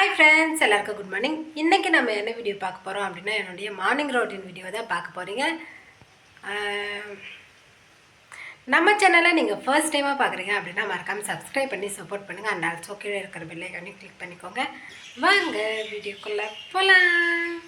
Hi friends எல்லாருக்கும் good morning இன்றைக்கி நம்ம என்ன வீடியோ பார்க்க போகிறோம் அப்படின்னா என்னுடைய மார்னிங் ரொட்டீன் வீடியோ தான் பார்க்க போகிறீங்க நம்ம சேனலை நீங்கள் ஃபர்ஸ்ட் டைமாக பார்க்குறீங்க அப்படின்னா மறக்காமல் சப்ஸ்கிரைப் பண்ணி சப்போர்ட் பண்ணுங்கள் அந்த ஆல்சோ கீழே இருக்கிற பெல்லைக்கானே கிளிக் பண்ணிக்கோங்க. வாங்க வீடியோக்குள்ளே போகலாம்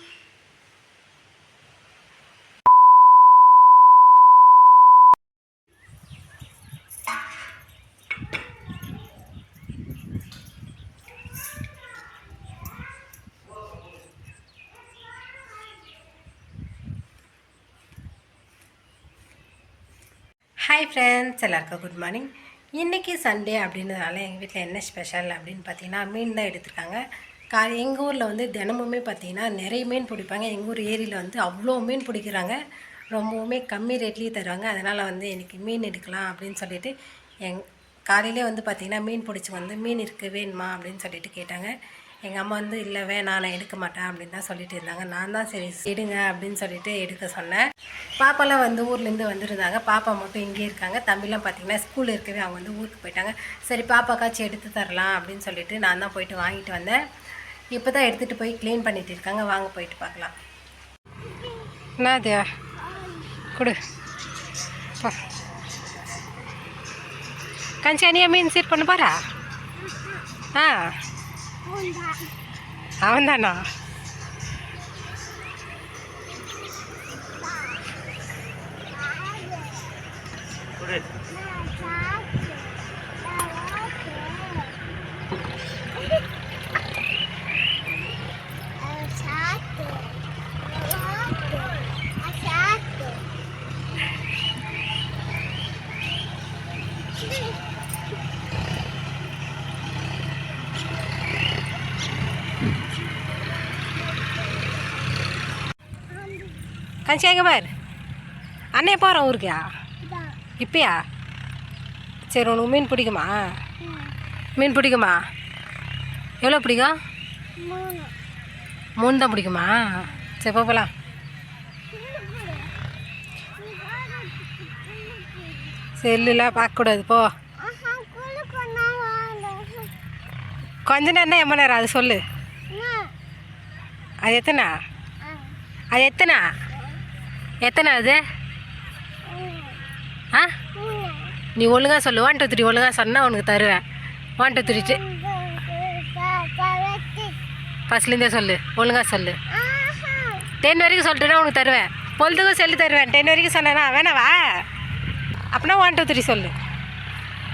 ஹாய் ஃப்ரெண்ட்ஸ் எல்லாருக்கும் குட் மார்னிங் இன்றைக்கி சண்டே அப்படின்றதுனால எங்கள் வீட்டில் என்ன ஸ்பெஷல் அப்படின்னு பார்த்தீங்கன்னா மீன் தான் எடுத்திருக்காங்க. கா எங்கள் ஊரில் வந்து தினமுமே பார்த்தீங்கன்னா நிறைய மீன் பிடிப்பாங்க. எங்கள் ஊர் ஏரியில் வந்து அவ்வளோ மீன் பிடிக்கிறாங்க. ரொம்பவுமே கம்மி ரேட்லேயே தருவாங்க. அதனால் வந்து எனக்கு மீன் எடுக்கலாம் அப்படின்னு சொல்லிட்டு எங் காலையிலே வந்து பார்த்திங்கன்னா மீன் பிடிச்சி வந்து மீன் இருக்குது வேணுமா? அப்படின்னு சொல்லிட்டு கேட்டாங்க. எங்கள் அம்மா வந்து இல்லை வேணாம் நான் எடுக்க மாட்டேன் அப்படின்னு தான் சொல்லிட்டு இருந்தாங்க. நான் தான் சரி எடுங்க அப்படின்னு சொல்லிட்டு எடுக்க சொன்னேன். பாப்பாலாம் வந்து ஊர்லேருந்து வந்துருந்தாங்க. பாப்பா மட்டும் இங்கே இருக்காங்க. தம்பிலாம் பார்த்தீங்கன்னா ஸ்கூல் இருக்கவே அவங்க வந்து ஊருக்கு போயிட்டாங்க. சரி பாப்பாக்காச்சும் எடுத்து தரலாம் அப்படின்னு சொல்லிட்டு நான் தான் போயிட்டு வாங்கிட்டு வந்தேன். இப்போ தான் எடுத்துகிட்டு போய் க்ளீன் பண்ணிட்டு இருக்காங்க. வாங்க போயிட்டு பார்க்கலாம் என்னதியா கொடு. அணியா மீன் சீர் பண்ண பாரா ஆ. அவன்தானா. கஞ்சி எங்க பார். அண்ணே போகிறோம் ஊருக்கா. இப்பயா? சரி உனக்கு மீன் பிடிக்குமா? மீன் பிடிக்குமா? எவ்வளோ பிடிக்கும்? மூணு. தான் பிடிக்குமா? சரி போகலாம் செல்லுலாம் பார்க்கக்கூடாது போ. கொஞ்ச நேரம் தான் எம்ம நேரம் அது சொல்லு. அது எத்தனை? அது எத்தனை? எத்தனாவது? ஆ? நீ ஒழுங்கா சொல்லு. ஒன் டூ த்ரீ ஒழுங்காக சொன்னால் உனக்கு தருவேன். ஒன் டூ த்ரீ ஃபஸ்ட்லேருந்தே சொல்லு. ஒழுங்காக சொல்லு. டென் வரைக்கும் சொல்லிட்டுனா உனக்கு தருவேன். பொழுதுக்கும் சொல்லி தருவேன். டென் வரைக்கும் சொன்னேன்னா வேணாவா அப்படின்னா ஒன் டூ த்ரீ சொல்லு.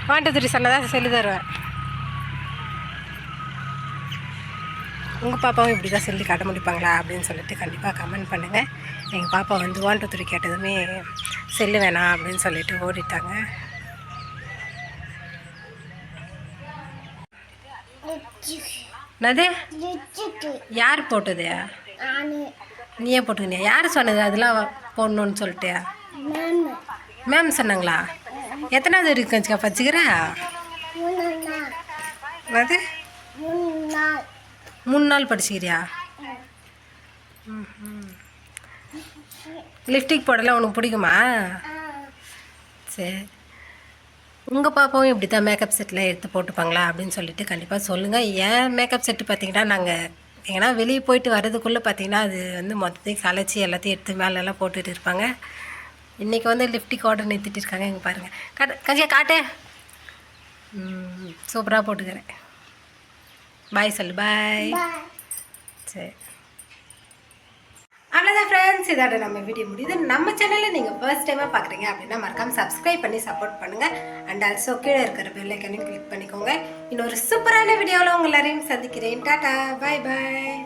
ஒன் டூ த்ரீ சொன்னதான் சொல்லி தருவேன். உங்கள் பாப்பாவும் இப்படி தான் சொல்லி காட்ட முடிப்பாங்களா அப்படின்னு சொல்லிட்டு கண்டிப்பாக கமெண்ட் பண்ணுங்கள் எங்கள் பாப்பா வந்து ஒன் டூ த்ரீ கேட்டதுமே செல்லு வேணாம் அப்படின்னு சொல்லிட்டு ஓடிட்டாங்க. என்னது? யார் போட்டது? நீயே போட்டுக்கினியா? யார் சொன்னது? அதெல்லாம் போடணுன்னு சொல்லிட்டு. மேம் சொன்னாங்களா? எத்தனாவது இருக்கு பச்சுக்கிற அது மூணு நாள் படிச்சுக்கிறியா? லிப்டிக் போடலாம் உனக்கு பிடிக்குமா? சரி. உங்கள் பாப்பாவும் இப்படி தான் மேக்கப் செட்டில் எடுத்து போட்டுப்பாங்களா அப்படின்னு சொல்லிட்டு கண்டிப்பாக சொல்லுங்கள் ஏன் மேக்கப் செட்டு பார்த்தீங்கன்னா நாங்கள் எங்கன்னா வெளியே போயிட்டு வர்றதுக்குள்ளே பார்த்தீங்கன்னா அது வந்து மொத்தத்தையும் கலைச்சி எல்லாத்தையும் எடுத்து மேலெல்லாம் போட்டுட்டு இருப்பாங்க. இன்றைக்கி வந்து லிப்டிக் ஆர்டர் நிறுத்திட்டு இருக்காங்க இங்கே பாருங்கள் காட்டு கஞ்சியா காட்டு. சூப்பராக போட்டுக்கிறேன். பாய் சொல்லு பாய். சரி. அவ்வளோதான் ஃப்ரெண்ட்ஸ் இதோட நம்ம வீடியோ முடியுது. நம்ம சேனலில் நீங்கள் ஃபர்ஸ்ட் டைமாக பார்க்குறீங்க அப்படின்னா மறக்காம சப்ஸ்கிரைப் பண்ணி சப்போர்ட் பண்ணுங்கள் அண்ட் ஆல்சோ கீழே இருக்கிற பெல் ஐக்கனையும் கிளிக் பண்ணிக்கோங்க. இன்னொரு சூப்பரான வீடியோவில் உங்கள் எல்லாரையும் சந்திக்கிறேன். டாட்டா பாய் பாய்